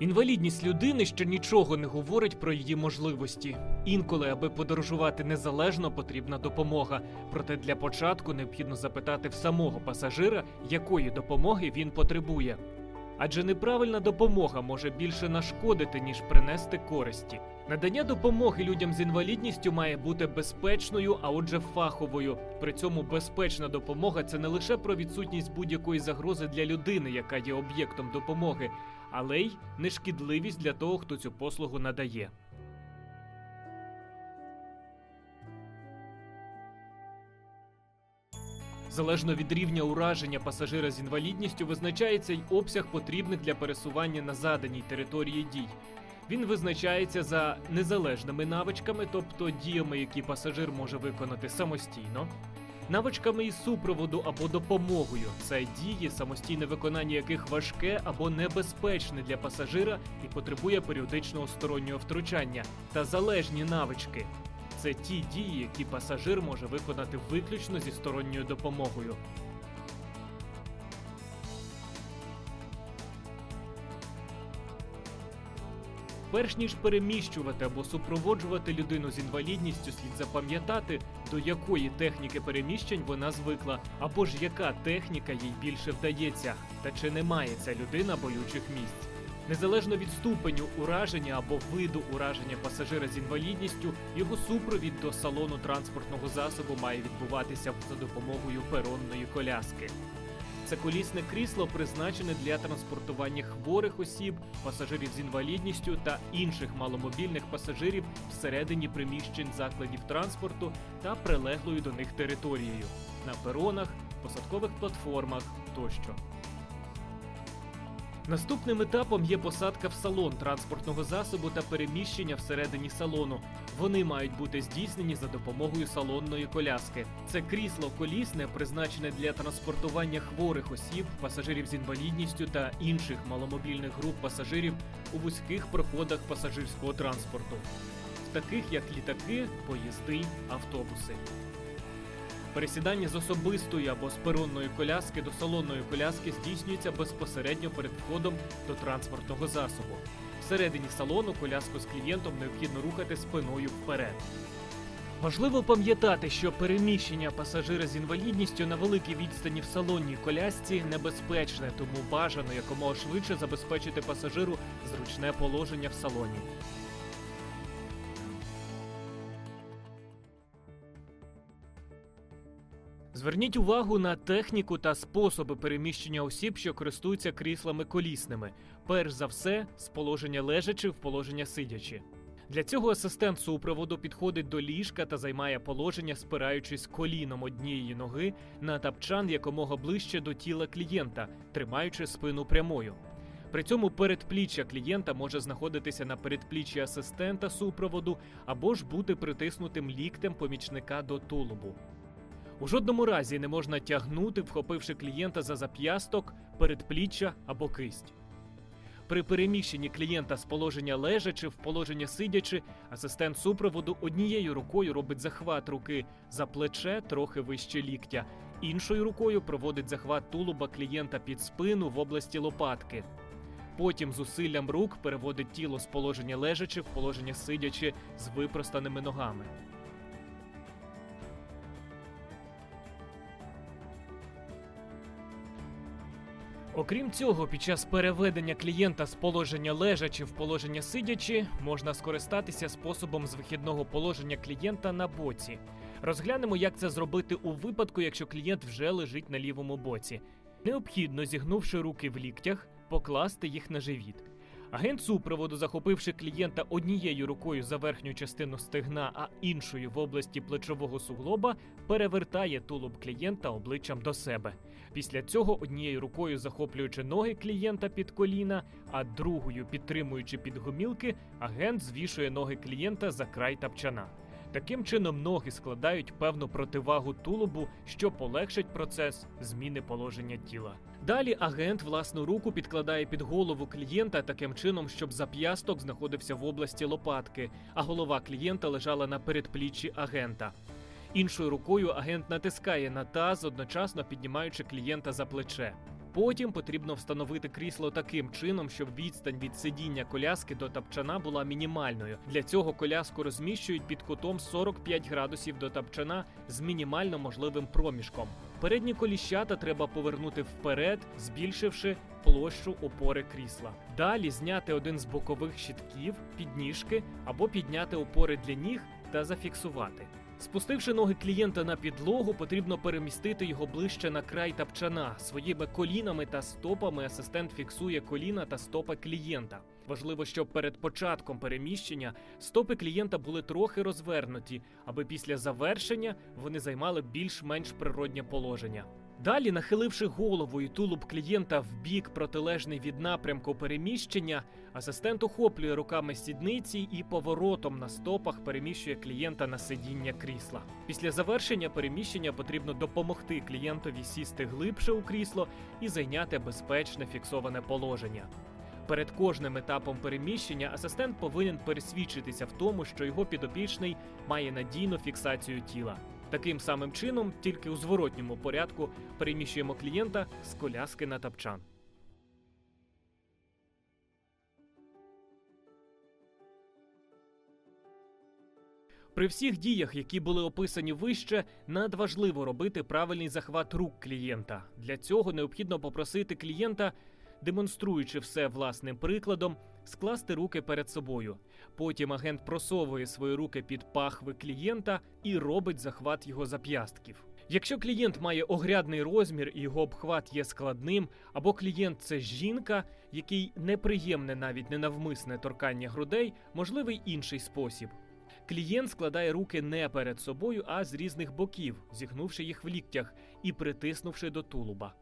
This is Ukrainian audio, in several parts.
Інвалідність людини ще нічого не говорить про її можливості. Інколи, аби подорожувати незалежно, потрібна допомога. Проте для початку необхідно запитати в самого пасажира, якої допомоги він потребує. Адже неправильна допомога може більше нашкодити, ніж принести користі. Надання допомоги людям з інвалідністю має бути безпечною, а отже, фаховою. При цьому безпечна допомога це не лише про відсутність будь-якої загрози для людини, яка є об'єктом допомоги, але й нешкідливість для того, хто цю послугу надає. Залежно від рівня ураження пасажира з інвалідністю визначається й обсяг потрібних для пересування на заданій території дій. Він визначається за незалежними навичками, тобто діями, які пасажир може виконати самостійно, навичками із супроводу або допомогою. Це дії, самостійне виконання яких важке або небезпечне для пасажира і потребує періодичного стороннього втручання, та залежні навички. Це ті дії, які пасажир може виконати виключно зі сторонньою допомогою. Перш ніж переміщувати або супроводжувати людину з інвалідністю, слід запам'ятати, до якої техніки переміщень вона звикла, або ж яка техніка їй більше вдається, та чи не має ця людина болючих місць. Незалежно від ступеню ураження або виду ураження пасажира з інвалідністю, його супровід до салону транспортного засобу має відбуватися за допомогою перонної коляски. Це колісне крісло призначене для транспортування хворих осіб, пасажирів з інвалідністю та інших маломобільних пасажирів всередині приміщень закладів транспорту та прилеглою до них територією на перонах, посадкових платформах тощо. Наступним етапом є посадка в салон транспортного засобу та переміщення всередині салону. Вони мають бути здійснені за допомогою салонної коляски. Це крісло колісне, призначене для транспортування хворих осіб, пасажирів з інвалідністю та інших маломобільних груп пасажирів у вузьких проходах пасажирського транспорту, таких як літаки, поїзди, автобуси. Пересідання з особистої або з перонної коляски до салонної коляски здійснюється безпосередньо перед входом до транспортного засобу. Всередині салону коляску з клієнтом необхідно рухати спиною вперед. Важливо пам'ятати, що переміщення пасажира з інвалідністю на великій відстані в салонній колясці небезпечне, тому бажано якомога швидше забезпечити пасажиру зручне положення в салоні. Зверніть увагу на техніку та способи переміщення осіб, що користуються кріслами колісними. Перш за все, з положення лежачи в положення сидячи. Для цього асистент супроводу підходить до ліжка та займає положення, спираючись коліном однієї ноги на тапчан якомога ближче до тіла клієнта, тримаючи спину прямою. При цьому передпліччя клієнта може знаходитися на передпліччі асистента супроводу або ж бути притиснутим ліктем помічника до тулубу. У жодному разі не можна тягнути, вхопивши клієнта за зап'ясток, передпліччя або кисть. При переміщенні клієнта з положення лежачи в положення сидячи, асистент супроводу однією рукою робить захват руки за плече трохи вище ліктя, іншою рукою проводить захват тулуба клієнта під спину в області лопатки. Потім зусиллям рук переводить тіло з положення лежачи в положення сидячи з випростаними ногами. Окрім цього, під час переведення клієнта з положення лежачи в положення сидячи можна скористатися способом з вихідного положення клієнта на боці. Розглянемо, як це зробити у випадку, якщо клієнт вже лежить на лівому боці. Необхідно, зігнувши руки в ліктях, покласти їх на живіт. Агент супроводу, захопивши клієнта однією рукою за верхню частину стегна, а іншою в області плечового суглоба, перевертає тулуб клієнта обличчям до себе. Після цього однією рукою захоплюючи ноги клієнта під коліна, а другою підтримуючи під гомілки, агент звішує ноги клієнта за край тапчана. Таким чином, ноги складають певну противагу тулубу, що полегшить процес зміни положення тіла. Далі агент власну руку підкладає під голову клієнта таким чином, щоб зап'ясток знаходився в області лопатки, а голова клієнта лежала на передпліччі агента. Іншою рукою агент натискає на таз, одночасно піднімаючи клієнта за плече. Потім потрібно встановити крісло таким чином, щоб відстань від сидіння коляски до тапчана була мінімальною. Для цього коляску розміщують під кутом 45 градусів до тапчана з мінімально можливим проміжком. Передні коліщата треба повернути вперед, збільшивши площу опори крісла. Далі зняти один з бокових щитків, підніжки або підняти опори для ніг та зафіксувати. Спустивши ноги клієнта на підлогу, потрібно перемістити його ближче на край тапчана. Своїми колінами та стопами асистент фіксує коліна та стопи клієнта. Важливо, щоб перед початком переміщення стопи клієнта були трохи розвернуті, аби після завершення вони займали більш-менш природнє положення. Далі, нахиливши голову і тулуб клієнта в бік протилежний від напрямку переміщення, асистент охоплює руками сідниці і поворотом на стопах переміщує клієнта на сидіння крісла. Після завершення переміщення потрібно допомогти клієнтові сісти глибше у крісло і зайняти безпечне фіксоване положення. Перед кожним етапом переміщення асистент повинен пересвідчитися в тому, що його підопічний має надійну фіксацію тіла. Таким самим чином, тільки у зворотньому порядку переміщуємо клієнта з коляски на тапчан. При всіх діях, які були описані вище, надважливо робити правильний захват рук клієнта. Для цього необхідно попросити клієнта, демонструючи все власним прикладом, скласти руки перед собою. Потім агент просовує свої руки під пахви клієнта і робить захват його зап'ястків. Якщо клієнт має огрядний розмір і його обхват є складним, або клієнт це жінка, який неприємне навіть ненавмисне торкання грудей, можливий інший спосіб. Клієнт складає руки не перед собою, а з різних боків, зігнувши їх в ліктях і притиснувши до тулуба.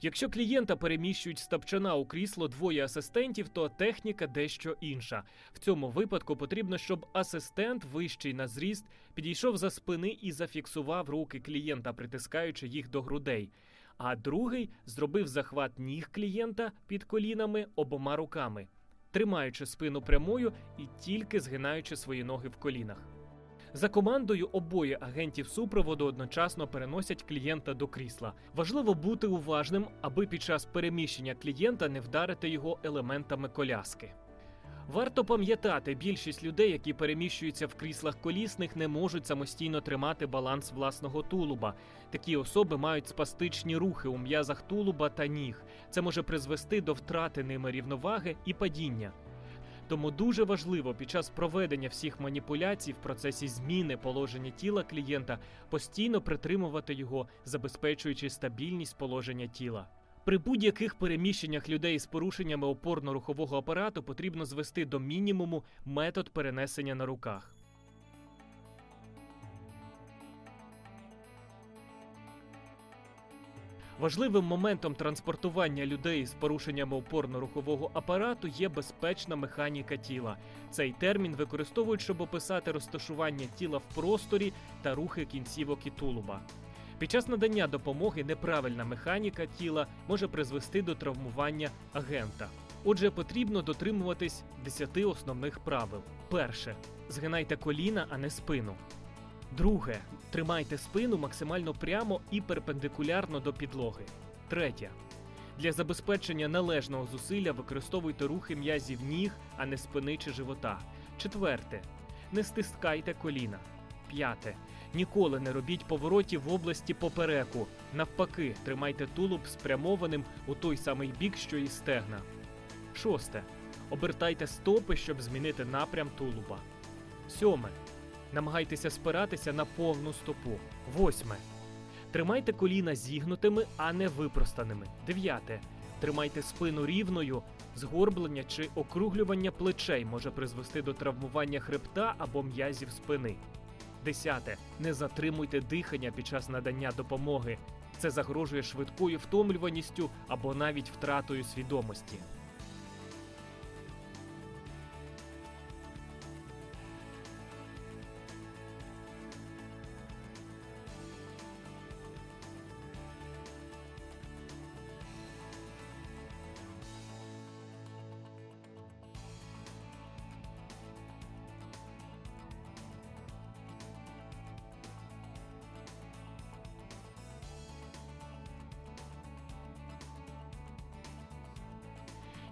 Якщо клієнта переміщують з тапчана у крісло двоє асистентів, то техніка дещо інша. В цьому випадку потрібно, щоб асистент, вищий на зріст, підійшов за спини і зафіксував руки клієнта, притискаючи їх до грудей. А другий зробив захват ніг клієнта під колінами обома руками, тримаючи спину прямою і тільки згинаючи свої ноги в колінах. За командою обоє агентів супроводу одночасно переносять клієнта до крісла. Важливо бути уважним, аби під час переміщення клієнта не вдарити його елементами коляски. Варто пам'ятати, більшість людей, які переміщуються в кріслах колісних, не можуть самостійно тримати баланс власного тулуба. Такі особи мають спастичні рухи у м'язах тулуба та ніг. Це може призвести до втрати ними рівноваги і падіння. Тому дуже важливо під час проведення всіх маніпуляцій в процесі зміни положення тіла клієнта постійно притримувати його, забезпечуючи стабільність положення тіла. При будь-яких переміщеннях людей з порушеннями опорно-рухового апарату потрібно звести до мінімуму метод перенесення на руках. Важливим моментом транспортування людей з порушеннями опорно-рухового апарату є безпечна механіка тіла. Цей термін використовують, щоб описати розташування тіла в просторі та рухи кінцівок і тулуба. Під час надання допомоги неправильна механіка тіла може призвести до травмування агента. Отже, потрібно дотримуватись 10 основних правил. Перше згинайте коліна, а не спину. Друге. Тримайте спину максимально прямо і перпендикулярно до підлоги. Третє. Для забезпечення належного зусилля використовуйте рухи м'язів ніг, а не спини чи живота. Четверте. Не стискайте коліна. П'яте. Ніколи не робіть поворотів в області попереку. Навпаки, тримайте тулуб спрямованим у той самий бік, що і стегна. Шосте. Обертайте стопи, щоб змінити напрям тулуба. Сьоме. Намагайтеся спиратися на повну стопу. Восьме. Тримайте коліна зігнутими, а не випростаними. Дев'яте. Тримайте спину рівною. Згорблення чи округлювання плечей може призвести до травмування хребта або м'язів спини. Десяте. Не затримуйте дихання під час надання допомоги. Це загрожує швидкою втомлюваністю або навіть втратою свідомості.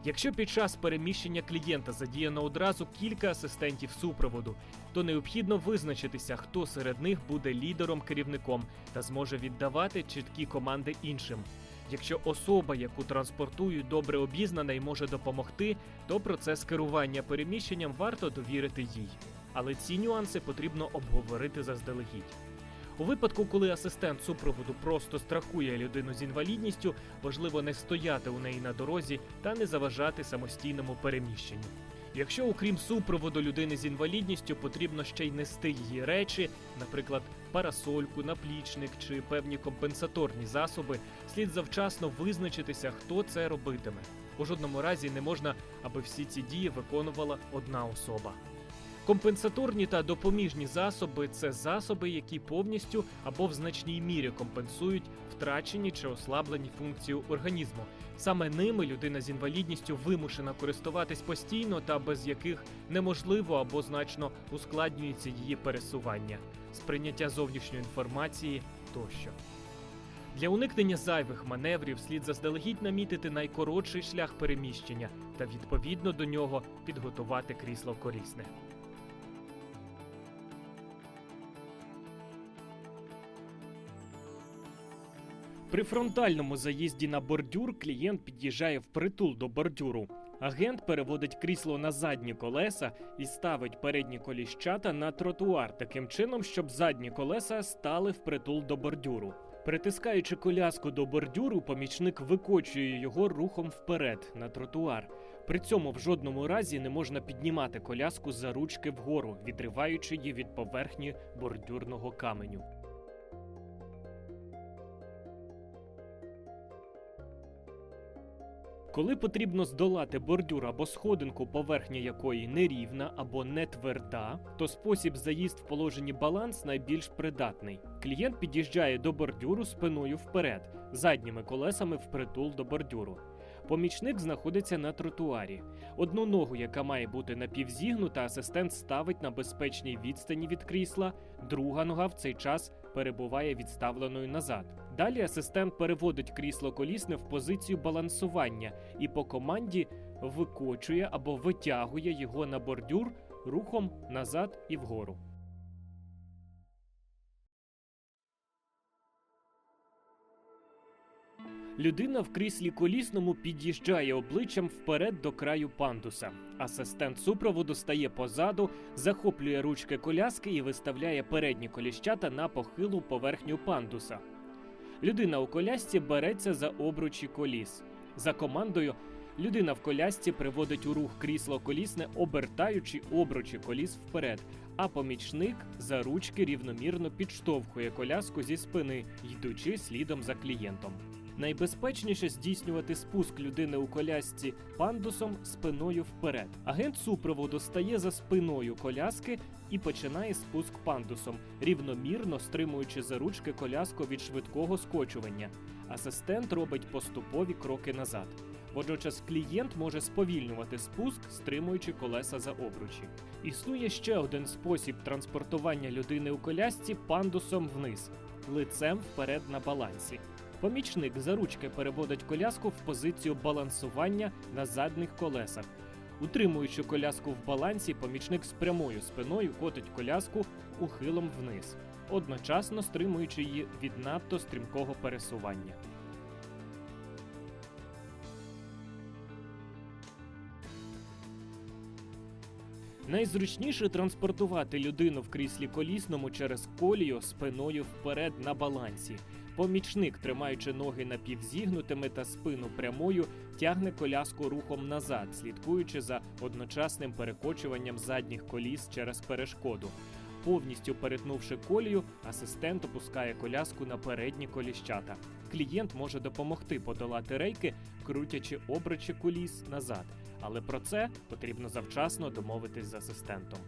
Якщо під час переміщення клієнта задіяно одразу кілька асистентів супроводу, то необхідно визначитися, хто серед них буде лідером-керівником та зможе віддавати чіткі команди іншим. Якщо особа, яку транспортують, добре обізнана і може допомогти, то процес керування переміщенням варто довірити їй. Але ці нюанси потрібно обговорити заздалегідь. У випадку, коли асистент супроводу просто страхує людину з інвалідністю, важливо не стояти у неї на дорозі та не заважати самостійному переміщенню. Якщо, окрім супроводу людини з інвалідністю, потрібно ще й нести її речі, наприклад, парасольку, наплічник чи певні компенсаторні засоби, слід завчасно визначитися, хто це робитиме. У жодному разі не можна, аби всі ці дії виконувала одна особа. Компенсаторні та допоміжні засоби це засоби, які повністю або в значній мірі компенсують втрачені чи ослаблені функції організму. Саме ними людина з інвалідністю вимушена користуватись постійно та без яких неможливо або значно ускладнюється її пересування, сприйняття зовнішньої інформації тощо. Для уникнення зайвих маневрів слід заздалегідь намітити найкоротший шлях переміщення та відповідно до нього підготувати крісло корисне. При фронтальному заїзді на бордюр клієнт під'їжджає впритул до бордюру. Агент переводить крісло на задні колеса і ставить передні коліщата на тротуар таким чином, щоб задні колеса стали впритул до бордюру. Притискаючи коляску до бордюру, помічник викочує його рухом вперед на тротуар. При цьому в жодному разі не можна піднімати коляску за ручки вгору, відриваючи її від поверхні бордюрного каменю. Коли потрібно здолати бордюр або сходинку, поверхня якої нерівна або не тверда, то спосіб заїзд в положенні баланс найбільш придатний. Клієнт під'їжджає до бордюру спиною вперед, задніми колесами впритул до бордюру. Помічник знаходиться на тротуарі. Одну ногу, яка має бути напівзігнута, асистент ставить на безпечній відстані від крісла, друга нога в цей час перебуває відставленою назад. Далі асистент переводить крісло колісне в позицію балансування і по команді викочує або витягує його на бордюр рухом назад і вгору. Людина в кріслі колісному під'їжджає обличчям вперед до краю пандуса. Асистент супроводу стає позаду, захоплює ручки коляски і виставляє передні коліщата на похилу поверхню пандуса. Людина у колясці береться за обручі коліс. За командою людина в колясці приводить у рух крісло колісне, обертаючи обручі коліс вперед, а помічник за ручки рівномірно підштовхує коляску зі спини, йдучи слідом за клієнтом. Найбезпечніше здійснювати спуск людини у колясці пандусом спиною вперед. Агент супроводу стає за спиною коляски і починає спуск пандусом, рівномірно стримуючи за ручки коляску від швидкого скочування. Асистент робить поступові кроки назад. Водночас клієнт може сповільнювати спуск, стримуючи колеса за обручі. Існує ще один спосіб транспортування людини у колясці пандусом вниз, лицем вперед на балансі. Помічник за ручки переводить коляску в позицію балансування на задніх колесах. Утримуючи коляску в балансі, помічник з прямою спиною котить коляску ухилом вниз, одночасно стримуючи її від надто стрімкого пересування. Найзручніше транспортувати людину в кріслі колісному через колію спиною вперед на балансі. Помічник, тримаючи ноги напівзігнутими та спину прямою, тягне коляску рухом назад, слідкуючи за одночасним перекочуванням задніх коліс через перешкоду. Повністю перетнувши колію, асистент опускає коляску на передні коліщата. Клієнт може допомогти подолати рейки, крутячи обручі коліс назад. Але про це потрібно завчасно домовитись з асистентом.